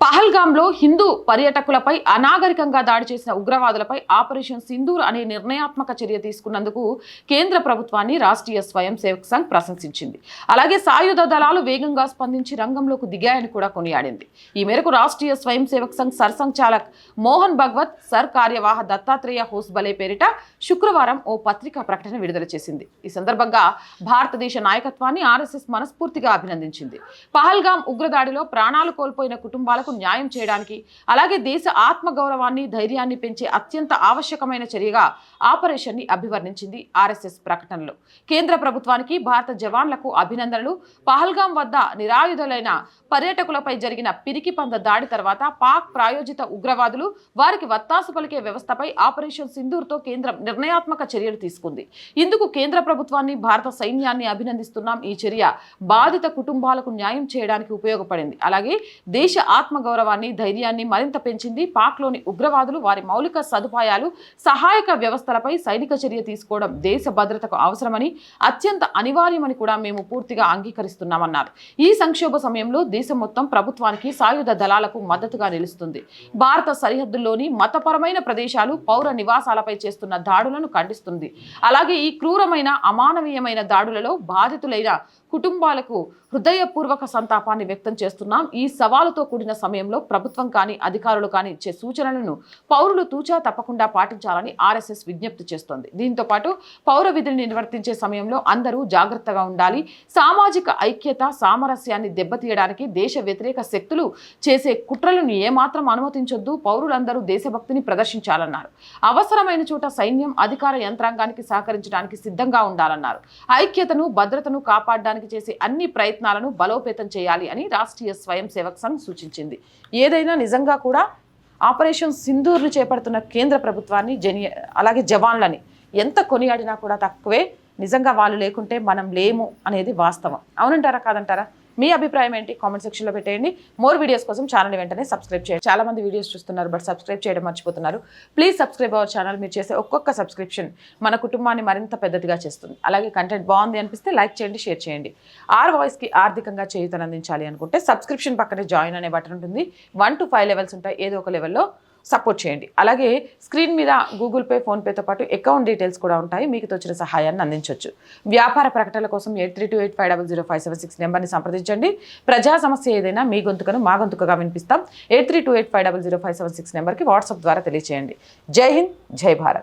పహల్గామ్లో హిందూ పర్యాటకులపై అనాగరికంగా దాడి చేసిన ఉగ్రవాదులపై ఆపరేషన్ సింధూర్ అనే నిర్ణయాత్మక చర్య తీసుకున్నందుకు కేంద్ర ప్రభుత్వాన్ని రాష్ట్రీయ స్వయం సేవక్ సంఘ్ ప్రశంసించింది. అలాగే సాయుధ దళాలు వేగంగా స్పందించి రంగంలోకి దిగాయని కూడా కొనియాడింది. ఈ మేరకు రాష్ట్రీయ స్వయం సేవక్ సంఘ్ సర్సంఘచాలక్ మోహన్ భగవత్ సర్ కార్యవాహ దత్తాత్రేయ హోస్బలే పేరిట శుక్రవారం ఓ పత్రికా ప్రకటన విడుదల చేసింది. ఈ సందర్భంగా భారతదేశ నాయకత్వాన్ని ఆర్ఎస్ఎస్ మనస్ఫూర్తిగా అభినందించింది. పహల్గాం ఉగ్రదాడిలో ప్రాణాలు కోల్పోయిన కుటుంబాలకు న్యాయం చేయడానికి అలాగే దేశ ఆత్మగౌరవాన్ని ధైర్యాన్ని పెంచే అత్యంత ఆవశ్యకమైన చర్యగా ఆపరేషన్ని అభివర్ణించింది ఆర్ఎస్ఎస్ ప్రకటనలో. కేంద్ర ప్రభుత్వానికి భారత జవాన్లకు అభినందనలు. పహల్గాం వద్ద నిరాయుధులైన పర్యాటకులపై జరిగిన పిరికి పంద దాడి తర్వాత పాక్ ప్రాయోజిత ఉగ్రవాదులు వారికి వత్తాసు పలికే వ్యవస్థపై ఆపరేషన్ సింధూర్తో కేంద్రం నిర్ణయాత్మక చర్యలు తీసుకుంది. ఇందుకు కేంద్ర ప్రభుత్వాన్ని భారత సైన్యాన్ని అభినందిస్తున్నాం. ఈ చర్య బాధిత కుటుంబాలకు న్యాయం చేయడానికి ఉపయోగపడింది. అలాగే దేశ ఆత్మ ఆత్మగౌరవాన్ని ధైర్యాన్ని మరింత పెంచింది పాక్లోని ఉగ్రవాదులు. వారి మౌలిక సదుపాయాలు సహాయక వ్యవస్థలపై సైనిక చర్య తీసుకోవడం దేశ భద్రతకు అవసరమని అత్యంత అనివార్యమని కూడా మేము పూర్తిగా అంగీకరిస్తున్నామన్నారు. ఈ సంక్షోభ సమయంలో దేశం మొత్తం ప్రభుత్వానికి సాయుధ దళాలకు మద్దతుగా నిలుస్తుంది. భారత సరిహద్దుల్లోని మతపరమైన ప్రదేశాలు పౌర నివాసాలపై చేస్తున్న దాడులను ఖండిస్తుంది. అలాగే ఈ క్రూరమైన అమానవీయమైన దాడులలో బాధితులైన కుటుంబాలకు హృదయపూర్వక సంతాపాన్ని వ్యక్తం చేస్తున్నాం. ఈ సవాలుతో కూడిన సమయంలో ప్రభుత్వం కానీ అధికారులు కానీ ఇచ్చే సూచనలను పౌరులు తూచా తప్పకుండా పాటించాలని ఆర్ఎస్ఎస్ విజ్ఞప్తి చేస్తోంది. దీంతో పాటు పౌర విధిని నిర్వర్తించే సమయంలో అందరూ జాగ్రత్తగా ఉండాలి. సామాజిక ఐక్యత సామరస్యాన్ని దెబ్బతీయడానికి దేశ వ్యతిరేక శక్తులు చేసే కుట్రలను ఏమాత్రం అనుమతించొద్దు. పౌరులందరూ దేశభక్తిని ప్రదర్శించాలన్నారు. అవసరమైన చోట సైన్యం అధికార యంత్రాంగానికి సహకరించడానికి సిద్ధంగా ఉండాలన్నారు. ఐక్యతను భద్రతను కాపాడడానికి చేసే అన్ని ప్రయత్నాలను బలోపేతం చేయాలి అని రాష్ట్రీయ స్వయం సేవక్ సంఘ్ సూచించింది. ఏదైనా నిజంగా కూడా ఆపరేషన్ సింధూర్ను చేపడుతున్న కేంద్ర ప్రభుత్వాన్ని జని అలాగే జవాన్లని ఎంత కొనియాడినా కూడా తక్కువే. నిజంగా వాళ్ళు లేకుంటే మనం లేము అనేది వాస్తవం. అవునంటారా కాదంటారా? మీ అభిప్రాయం ఏంటి? కామెంట్ సెక్షన్లో పెట్టేయండి. మోర్ వీడియోస్ కోసం ఛానల్ వెంటనే సబ్స్క్రైబ్ చేయండి. చాలా మంది వీడియోస్ చూస్తున్నారు బట్ సబ్స్క్రైబ్ చేయడం మర్చిపోతున్నారు. ప్లీజ్ సబ్స్క్రైబ్ అవర్ ఛానల్ మీరు చేసే ఒక్కొక్క సబ్స్క్రిప్షన్ మన కుటుంబాన్ని మరింత పెద్దదిగా చేస్తుంది. అలాగే కంటెంట్ బాగుంది అనిపిస్తే లైక్ చేయండి షేర్ చేయండి. ఆర్ వాయిస్కి ఆర్థికంగా చేయూతనందించాలి అనుకుంటే సబ్స్క్రిప్షన్ పక్కనే జాయిన్ అనే బటన్ ఉంటుంది. వన్ టు ఫైవ్ లెవెల్స్ ఉంటాయి. ఏదో ఒక లెవెల్లో సపోర్ట్ చేయండి. అలాగే స్క్రీన్ మీద గూగుల్ పే ఫోన్పేతో పాటు అకౌంట్ డీటెయిల్స్ కూడా ఉంటాయి. మీకు తోచిన సహాయాన్ని అందించవచ్చు వ్యాపార ప్రకటనల కోసం eight three two eight five double zero five seven six నెంబర్ని సంప్రదించండి. ప్రజా సమస్య ఏదైనా మీ గొంతుకను మా గొంతుకగా వినిపిస్తాం. Eight three two eight five double zero five seven six నెంబర్కి వాట్సాప్ ద్వారా తెలియజేయండి జై హింద్ జై భారత్.